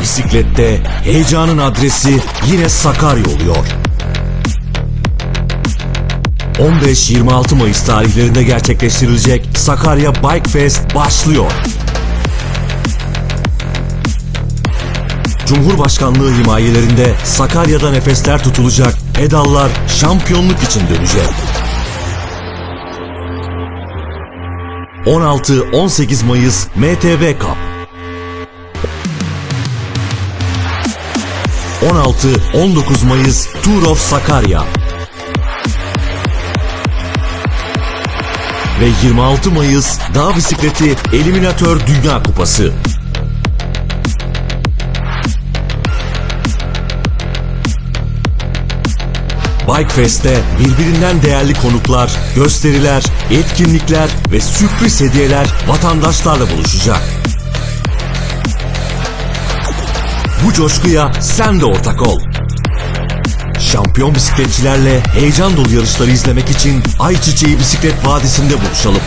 bisiklette heyecanın adresi yine Sakarya oluyor. 15-26 Mayıs tarihlerinde gerçekleştirilecek Sakarya Bike Fest başlıyor. Cumhurbaşkanlığı himayelerinde Sakarya'da nefesler tutulacak, pedallar şampiyonluk için dönecek. 16-18 Mayıs MTB Cup 16-19 Mayıs Tour of Sakarya ve 26 Mayıs Dağ Bisikleti Eliminatör Dünya Kupası. Bike Fest'te birbirinden değerli konuklar, gösteriler, etkinlikler ve sürpriz hediyeler vatandaşlarla buluşacak. Bu coşkuya sen de ortak ol. Şampiyon bisikletçilerle heyecan dolu yarışları izlemek için Ayçiçeği Bisiklet Vadisi'nde buluşalım.